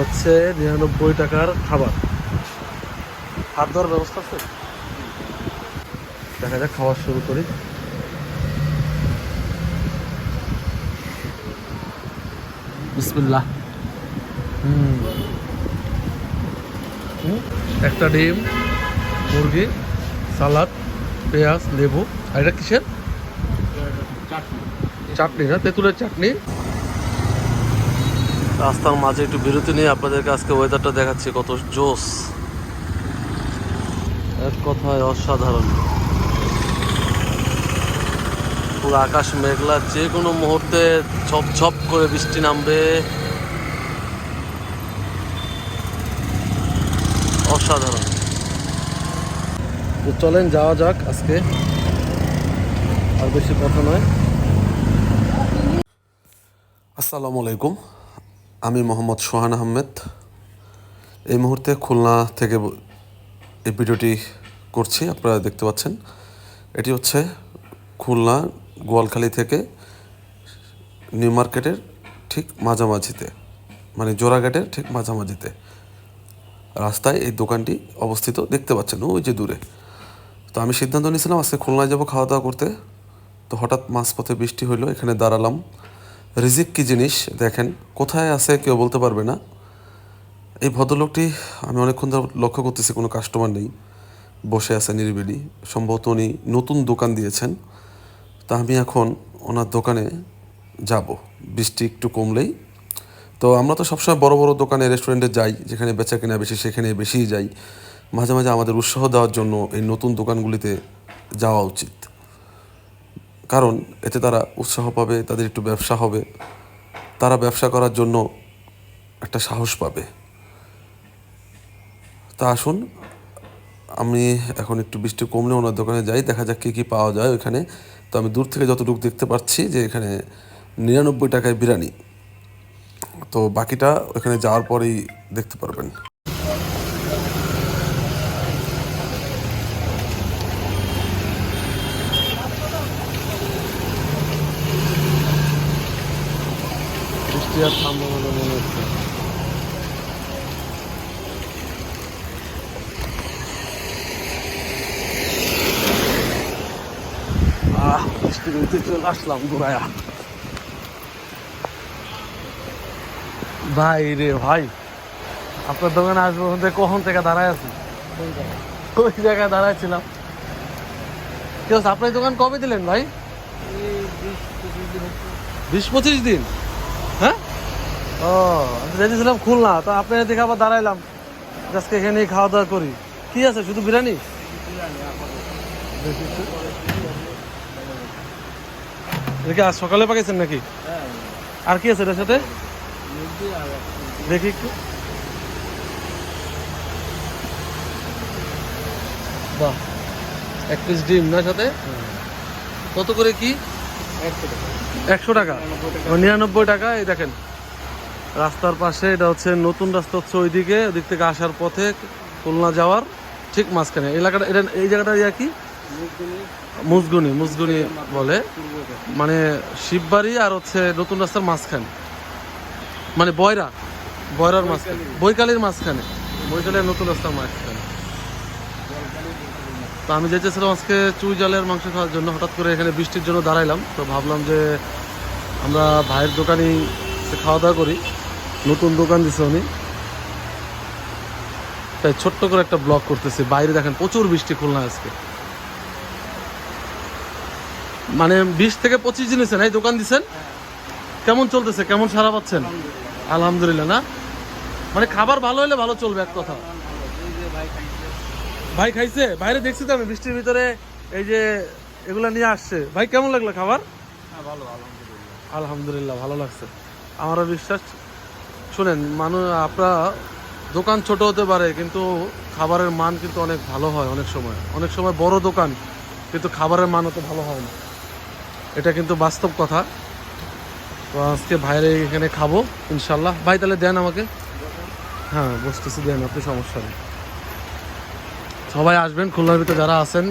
হচ্ছে নিরানব্বই টাকার খাবার। হাত ধোয়ার ব্যবস্থা আছে? দেখা যাক খাওয়া শুরু করি। বিসমিল্লাহ। হুম। হুম, একটা ডিম মুরগি সালাদ পেঁয়াজ লেবু। আর এটা কিসের? চাটনি না তেঁতুলের চাটনি। রাস্তার মাঝে একটু বিরতি নিয়ে আপনাদেরকে আজকে ওয়েদারটা দেখাচ্ছি, কত জোস এক কথায় অসাধারণ। পুরো আকাশ মেঘলা যে কোনো মুহূর্তে ঝপ ঝপ করে বৃষ্টি নামবে। অসাধারণ। তো চলেন, যাওয়া যাক আজকে। আর বেশি কথা নয়। আসসালামু আলাইকুম। আমি মোহাম্মদ সোহান আহমেদ। এই মুহূর্তে খুলনা থেকে এই ভিডিওটি করছি, আপনারা দেখতে পাচ্ছেন। এটি হচ্ছে খুলনা গোয়ালখালী থেকে নিউ মার্কেটের ঠিক মাঝামাঝিতে মানে জোড়াঘাটের ঠিক মাঝামাঝিতে রাস্তায় এই দোকানটি অবস্থিত। দেখতে পাচ্ছেন, ওই যে দূরে। তো আমি সিদ্ধান্ত নিয়েছিলাম, আজকে খুলনায় যাব খাওয়া দাওয়া করতে। তো হঠাৎ মাঝপথে বৃষ্টি হইল, এখানে দাঁড়ালাম। রিজিক কি জিনিস? দেখেন, কোথায় আছে কেউ বলতে পারবে না। এই ভদ্রলোকটি, আমি অনেকক্ষণ ধরে লক্ষ্য করতেছি, কোনো কাস্টমার নেই। বসে আছে নিরিবিলি। সম্ভবত উনি নতুন দোকান দিয়েছেন। তা আমি এখন ওনার দোকানে যাব। বৃষ্টি একটু কমলেই। তো আমরা তো সবসময় বড় বড় দোকানে রেস্টুরেন্টে যাই, যেখানে বেচা কেনা বেশি, সেখানে বেশিই যাই। মাঝে মাঝে আমাদের উৎসাহ দেওয়ার জন্য এই নতুন দোকানগুলিতে যাওয়া উচিত। কারণ এতে তারা উৎসাহ পাবে, তাদের একটু ব্যবসা হবে। তারা ব্যবসা করার জন্য একটা সাহস পাবে। তা আসুন, আমি এখন একটু বৃষ্টি কমলে ওনার দোকানে যাই, দেখা যাক কী কী পাওয়া যায় ওখানে তো আমি দূর থেকে যতটুকু দেখতে পাচ্ছি যে এখানে নিরানব্বই টাকায় বিরিয়ানি। তো বাকিটা ওখানে যাওয়ার পরেই দেখতে পারবেন বৃষ্টি আর থামবে বলে মনে হচ্ছে। আহ বৃষ্টি বলতে চলে আসলাম ঘুরায়া ভাই রে ভাই আপনার দোকানে আসব কখন থেকে দাঁড়ায় আছি? ওই জায়গায় দাঁড়াইছিলাম? কি হচ্ছে আপনার দোকান কবে দিলেন ভাই? বিশ পঁচিশ দিন? ও যেতেছিলাম খুলনা, তো আপনার দেখে আবার দাঁড়াইলাম। আজকে এখানেই খাওয়া দাওয়া করি। কি আছে, শুধু বিরিয়ানি? দেখি আজ সকালে পাকাইছেন নাকি? আর কি আছে এটার সাথে? দেখি একটু। বাহ, এক পিস ডিম না সাথে? কত করে কি? একশো টাকা। নিরানব্বই টাকা, এই দেখেন। রাস্তার পাশে, এটা হচ্ছে নতুন রাস্তা হচ্ছে ওইদিকে, ওদিক থেকে আসার পথে খুলনা যাওয়ার ঠিক মাঝখানে। এলাকাটা, এটা এই জায়গাটা ইয়া কি? মুসগুনি মুসগুনি বলে। মানে শিববাড়ি আর হচ্ছে নতুন রাস্তার মাঝখানে। মানে বয়রা, বয়রার মাঝখানে, বৈকালির মাঝখানে। বৈকালের নতুন রাস্তার মাঝখানে। তো আমি যেতেছিলাম আজকে চুই জলের মাংস খাওয়ার জন্য, হঠাৎ করে এখানে বৃষ্টির জন্য দাঁড়াইলাম। তো ভাবলাম যে আমরা ভাইয়ের দোকানেই খাওয়া দাওয়া করি। নতুন দোকান দিছে উনি তাই ছোট্ট করে একটা ব্লগ করতেছি বাইরে দেখেন প্রচুর বৃষ্টি খুলনা আজকে। মানে বিশ থেকে পঁচিশ দিন এই দোকান দিছেন? কেমন চলতেছে? কেমন সারা পাচ্ছেন? আলহামদুলিল্লাহ না? মানে খাবার ভালো হলে ভালো চলবে এক কথা। ভাই খাইছে? বাইরে দেখছি তো আমি বৃষ্টির ভিতরে এই যে এগুলা নিয়ে আসছে। ভাই কেমন লাগল খাবার? আলহামদুলিল্লাহ ভালো লাগছে। আমারও বিশ্বাস শুনেন মানুষ আপনার দোকান ছোট হতে পারে, কিন্তু খাবারের মান কিন্তু অনেক ভালো হয় অনেক সময়। অনেক সময় বড় দোকান, কিন্তু খাবারের মান অত ভালো হয় না। এটা কিন্তু বাস্তব কথা। তো আজকে ভাইরে এখানে খাব, ইনশাল্লাহ। ভাই, তাহলে দেন আমাকে। হ্যাঁ বসতেছি, দেন, আপনি সমস্যা নেই। সবাই আসবেন, খুলনার ভিতরে যারা আছেন,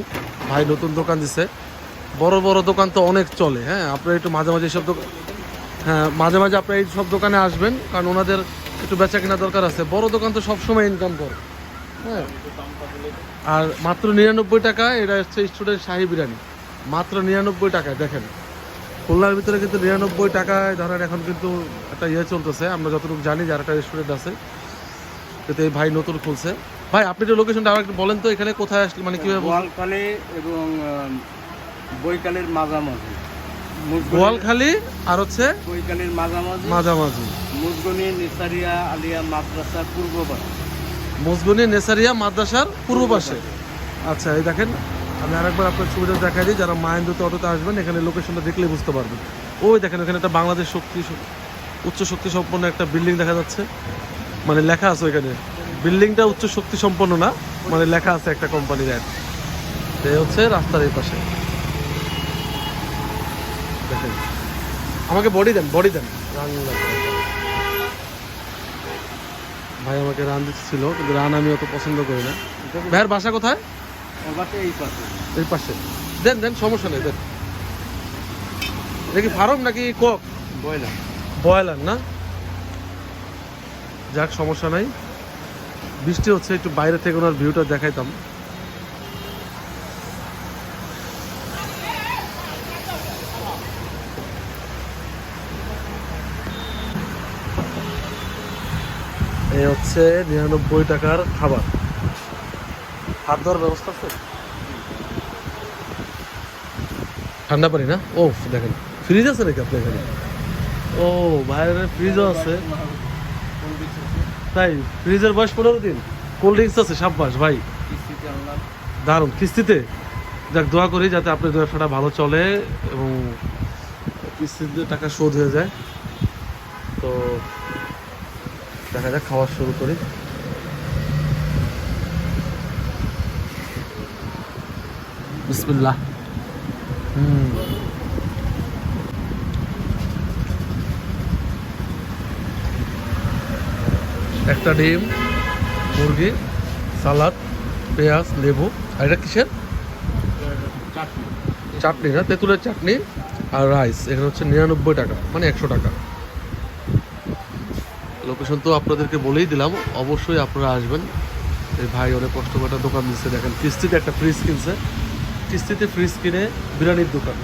ভাই নতুন দোকান দিছে। বড় বড় দোকান তো অনেক চলে হ্যাঁ? আপনারা একটু মাঝে মাঝে এইসব দোকান হ্যাঁ মাঝে মাঝে আপনারা এই সব দোকানে আসবেন, কারণ ওনাদের একটু বেচা কেনা দরকার আছে। বড় দোকান তো সবসময় ইনকাম করে। হ্যাঁ। আর মাত্র নিরানব্বই টাকা, এটা হচ্ছে স্টুডেন্ট শাহি বিরিয়ানি। মাত্র নিরানব্বই টাকায়, দেখেন। খুলনার ভিতরে কিন্তু নিরানব্বই টাকায় ধরেন এখন কিন্তু একটা ইয়ে চলতেছে, আমরা যতটুকু জানি যার একটা রেস্টুরেন্ট আছে কিন্তু এই ভাই নতুন খুলছে। ভাই, আপনি যে লোকেশনটা আবার একটু বলেন তো, এখানে কোথায় আসলে মানে কীভাবে? এবং মাঝামাঝি গোয়ালখালী আর হচ্ছে বৈকালের মাঝামাঝি। মাঝামাঝি। মুজগনি নিসারিয়া আলিয়া মাদ্রাসা পূর্ব পাশে। মজগুনি নেসারিয়া মাদ্রাসার পূর্ব পাশে। আচ্ছা এই দেখেন আমি আরেকবার আপনার ছবিটা দেখাই দিই। যারা মাহেন্দ্রতে অটোতে আসবেন এখানে লোকেশনটা দেখলে বুঝতে পারবেন। ওই দেখেন ওখানে একটা বাংলাদেশ শক্তি উচ্চ শক্তি সম্পন্ন একটা বিল্ডিং দেখা যাচ্ছে। মানে লেখা আছে ওইখানে। বিল্ডিংটা উচ্চ শক্তি সম্পন্ন না মানে লেখা আছে একটা কোম্পানির অ্যাড হচ্ছে রাস্তার এই পাশে। দেখেন। আমাকে বডি দেন বডি দেন। রান ভাই আমাকে রান দিচ্ছিল কিন্তু রান আমি অত পছন্দ করি না। ভাইয়ের বাসা কোথায়? এই পাশে। এই পাশে। দেন দেন সমস্যা নেই দেন। এটা কি ফার্ম নাকি কক? বয়লা বয়লার না? যাক সমস্যা নাই। বৃষ্টি হচ্ছে একটু বাইরে থেকে ওনার ভিউটা দেখাইতাম। এই হচ্ছে নিরানব্বই টাকার খাবার। হাত ধোয়ার ব্যবস্থা আছে? ঠান্ডা পানি না? ও দেখেন। ফ্রিজ আছে নাকি আপনার এখানে? ও বাইরে ফ্রিজও আছে। তাই ফ্রিজের বয়স পনেরো দিন। কোল্ড ড্রিঙ্কস আছে সাব্বাস ভাই। দারুণ কিস্তিতে। যাক দোয়া করি যাতে আপনার ব্যবসাটা ভালো চলে এবং কিস্তিতে টাকা শোধ হয়ে যায়। তো দেখা যাক খাওয়া শুরু করি। বিসমিল্লাহ। হুম। একটা ডিম মুরগি সালাদ পেঁয়াজ লেবু। আর এটা কিসের? চাটনি। চাটনি না তেঁতুলের চাটনি আর রাইস। এখানে হচ্ছে নিরানব্বই টাকা মানে একশো টাকা। লোকেশন তো আপনাদেরকে বলেই দিলাম, অবশ্যই আপনারা আসবেন। এই ভাই অনেক কষ্ট করে একটা দোকান দিচ্ছে দেখেন, কিস্তিতে একটা ফ্রিজ কিনছে কিস্তিতে ফ্রিজ কিনে বিরিয়ানির দোকান।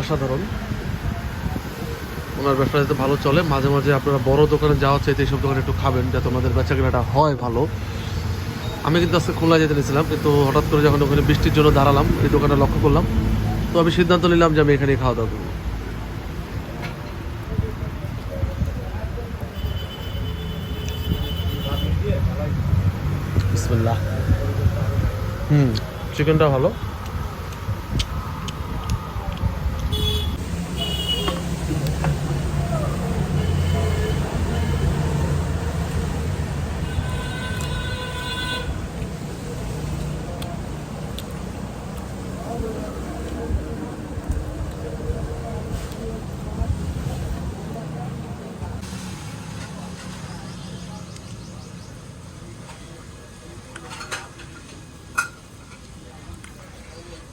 অসাধারণ। ওনার ব্যবসা যাতে ভালো চলে। মাঝে মাঝে আপনারা বড় দোকানে যাওয়া চাইতে এইসব দোকানে একটু খাবেন, যাতে ওনাদের বেচা কেনাটা হয় ভালো। আমি কিন্তু আজকে খোলা যেতে নিয়েছিলাম, কিন্তু হঠাৎ করে যখন ওখানে বৃষ্টির জন্য দাঁড়ালাম, এই দোকানটা লক্ষ্য করলাম। তো আমি সিদ্ধান্ত নিলাম যে আমি এখানেই খাওয়া দাওয়া করব। বিসমিল্লাহ। হুম। চিকেনটা ভালো।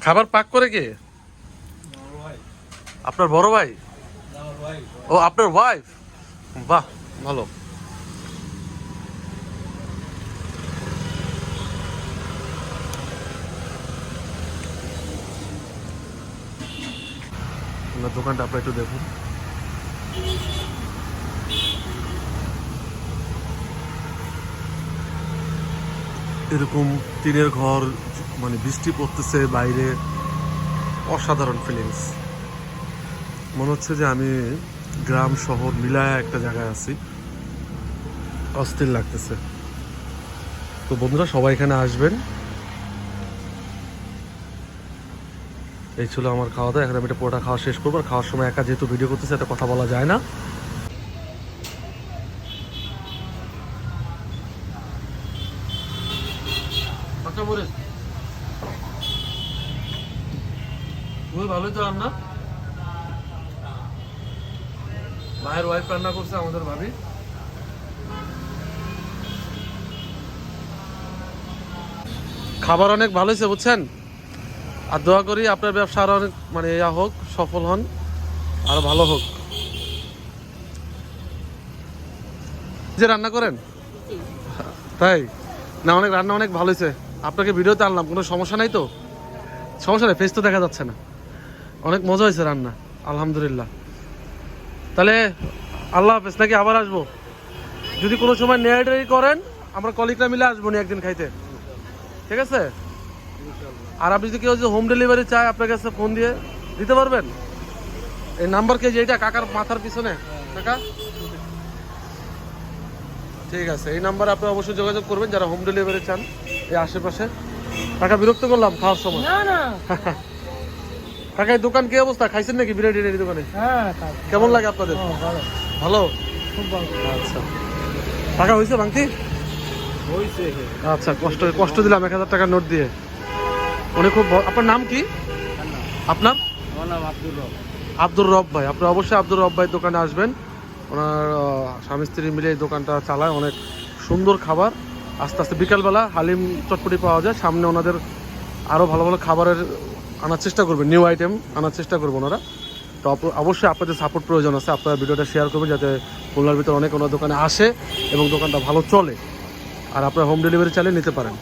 খাবার পাক করে কে? আপনার বড় ভাই? ও, আপনার ওয়াইফ বাহ, ভালো। আপনার দোকানটা আপনার একটু দেখুন। এরকম টিনের ঘর মানে বৃষ্টি পড়তেছে, বাইরে অসাধারণ ফিলিংস মনে হচ্ছে যে আমি গ্রাম, শহর মিলায় একটা জায়গায় আছি। অস্থির লাগতেছে। তো বন্ধুরা, সবাই এখানে আসবেন। এই ছিল আমার খাওয়া দাওয়া এখন আমি এটা পুরোটা খাওয়া শেষ করব। আর খাওয়ার সময় একা যেহেতু ভিডিও করতেছে, এত কথা বলা যায় না। খুবই ভালোই তো রান্না। মায়ের ওয়াইফ রান্না করছে, আমাদের ভাবি। খাবার অনেক ভালো হয়েছে, বুঝছেন? আর দোয়া করি আপনার ব্যবসা আরও অনেক মানে ইয়া হোক, সফল হন, আরও ভালো হোক। যে রান্না করেন? তাই? না, অনেক, রান্না অনেক ভালো হয়েছে। আপনাকে ভিডিওতে আনলাম, কোনো সমস্যা নাই তো? সমস্যা নেই ফেস তো দেখা যাচ্ছে না। অনেক মজা হয়েছে রান্না আলহামদুলিল্লাহ। তাহলে আল্লাহ হাফেজ নাকি আবার আসব? যদি কোনো সময় নেয়ারি করেন আমরা কলিগরা মিলে আসব নি একদিন খাইতে। ঠিক আছে? আর আপনি যদি কেউ যে হোম ডেলিভারি চায় আপনার কাছে ফোন দিয়ে দিতে পারবেন? এই নাম্বার কে যে এটা কাকার মাথার পিছনে। কাকা? ঠিক আছে এই নাম্বারে আপনি অবশ্যই যোগাযোগ করবেন যারা হোম ডেলিভারি চান এই আশেপাশে। কাকা বিরক্ত করলাম খাওয়ার সময়। না না। এই দোকান কি অবস্থা? খাইছেন নাকি বিরিয়ানি টিরিয়ানি দোকানে? হ্যাঁ কেমন লাগে আপনাদের? ভালো। খুব আচ্ছা। টাকা হয়েছে হয়েছে। আচ্ছা কষ্ট কষ্ট দিলাম এক হাজার টাকার নোট দিয়ে। উনি খুব আপনার নাম কি? আপনার আব্দুর রব। ভাই। আপনি অবশ্যই আব্দুর রব ভাই দোকানে আসবেন। ওনার স্বামী স্ত্রী মিলে এই দোকানটা চালায়। অনেক সুন্দর খাবার। আস্তে আস্তে বিকালবেলা হালিম চটপটি পাওয়া যায়। সামনে ওনাদের আরও ভালো ভালো খাবারের আনার চেষ্টা করবেন নিউ আইটেম আনার চেষ্টা করবেন ওনারা। তো অবশ্যই আপনাদের সাপোর্ট প্রয়োজন আছে, আপনারা ভিডিওটা শেয়ার করবেন যাতে খুলনার ভিতরে অনেক ওনার দোকানে আসে এবং দোকানটা ভালো চলে। আর আপনারা হোম ডেলিভারি চালিয়ে নিতে পারেন।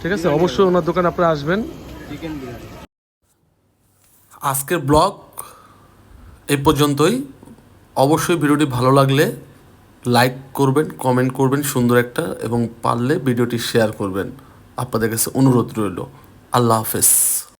ঠিক আছে? অবশ্যই ওনার দোকানে আপনারা আসবেন। আজকের ব্লগ এই পর্যন্তই। অবশ্যই ভিডিওটি ভালো লাগলে লাইক করবেন কমেন্ট করবেন সুন্দর একটা, এবং পারলে ভিডিওটি শেয়ার করবেন। আপনাদের কাছে অনুরোধ রইল। আল্লাহ হাফেজ।